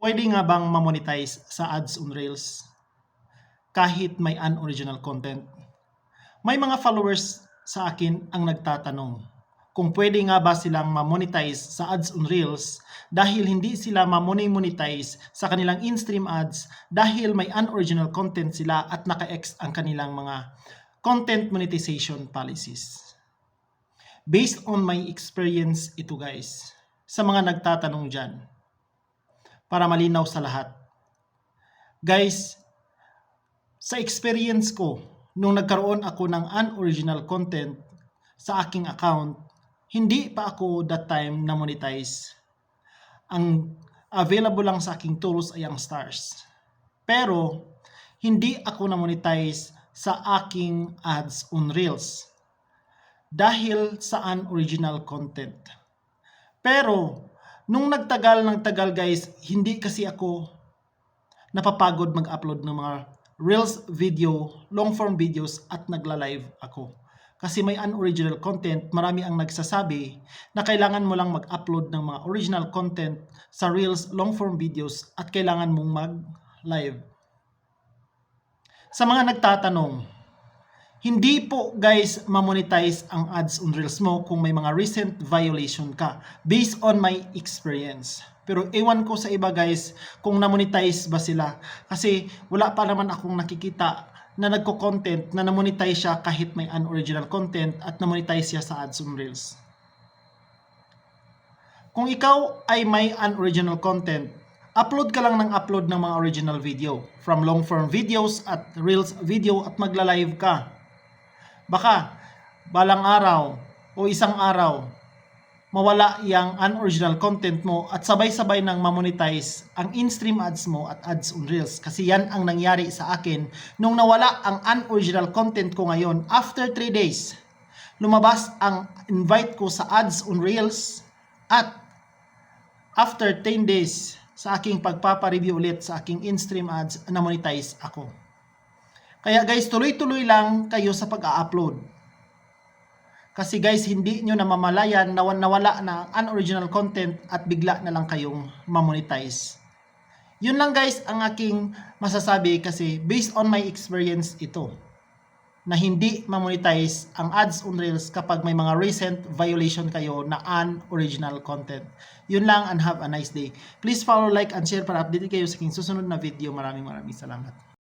Pwede nga bang mamonetize sa ads on Reels kahit may unoriginal content? May mga followers sa akin ang nagtatanong kung pwede nga ba silang mamonetize sa ads on Reels dahil hindi sila mamonetize sa kanilang in-stream ads dahil may unoriginal content sila at naka-ex ang kanilang mga content monetization policies. Based on my experience ito guys, sa mga nagtatanong dyan, para malinaw sa lahat. Guys, sa experience ko, nung nagkaroon ako ng unoriginal content sa aking account, hindi pa ako that time na monetize. Ang available lang sa aking tools ay ang stars. Pero, hindi ako na monetize sa aking ads on Reels dahil sa unoriginal content. Pero, nung nagtagal ng tagal guys, hindi kasi ako napapagod mag-upload ng mga Reels video, long form videos at nagla-live ako. Kasi may unoriginal content, marami ang nagsasabi na kailangan mo lang mag-upload ng mga original content sa Reels long form videos at kailangan mong mag-live. Sa mga nagtatanong, hindi po guys mamonetize ang ads on Reels mo kung may mga recent violation ka based on my experience. Pero ewan ko sa iba guys kung na-monetize ba sila kasi wala pa naman akong nakikita na nagko-content na na-monetize siya kahit may unoriginal content at na-monetize siya sa ads on Reels. Kung ikaw ay may unoriginal content, upload ka lang ng upload ng mga original video from long form videos at Reels video at magla-live ka baka balang araw o isang araw mawala yung unoriginal content mo at sabay-sabay nang mamonetize ang in-stream ads mo at ads on Reels. Kasi yan ang nangyari sa akin nung nawala ang unoriginal content ko ngayon after 3 days. Lumabas ang invite ko sa ads on Reels at after 10 days sa aking pagpapareview ulit sa aking in-stream ads na monetize ako. Kaya guys, tuloy-tuloy lang kayo sa pag-upload. Kasi guys, hindi nyo namamalayan na nawala na ang unoriginal content at bigla na lang kayong mamonetize. Yun lang guys ang aking masasabi kasi based on my experience ito na hindi mamonetize ang ads on Reels kapag may mga recent violation kayo na unoriginal content. Yun lang and have a nice day. Please follow, like, and share para update kayo sa aking susunod na video. Maraming maraming salamat.